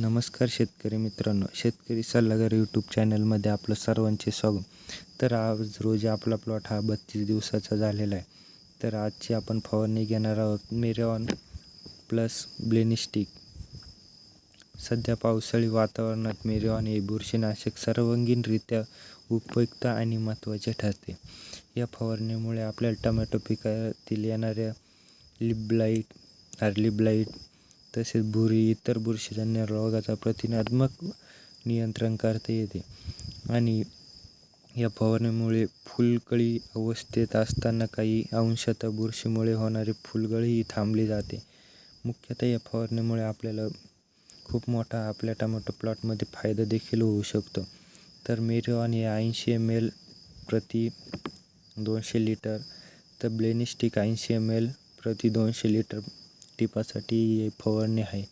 नमस्कार शेतकरी मित्रांनो शेतकरी सल्लागार यूट्यूब चॅनलमध्ये आपलं सर्वांचे स्वागत. तर आज रोज आपला प्लॉट हा बत्तीस दिवसाचा झालेला आहे. तर आजची आपण फवारणी घेणार आहोत मेरेऑन प्लस ब्लेनिस्टिक. सध्या पावसाळी वातावरणात मेरेऑन हे बुरशीनाशक सर्वांगीणरित्या उपयुक्त आणि महत्त्वाचे ठरते. या फवारणीमुळे आपल्याला टमॅटो पिकातील येणाऱ्या लिबलाईट हार्ली ब्लाईट तसेच बुरी इतर बुरशीजन्य रोगाचा प्रतिनात्मक नियंत्रण करता येते. आणि या फवारणीमुळे फुलकळी अवस्थेत असताना काही अंशतः बुरशीमुळे होणारी फुलगळीही थांबली जाते. मुख्यतः या फवारणीमुळे आपल्याला खूप मोठा आपल्या टमाटो प्लॉटमध्ये फायदा देखील होऊ शकतो. तर मेरिऑन हे ऐंशी एम एल प्रति दोनशे लिटर तर ब्लेनिस्टिक ऐंशी एम एल प्रति दोनशे लिटर टिपासाठी फवारणी आहे.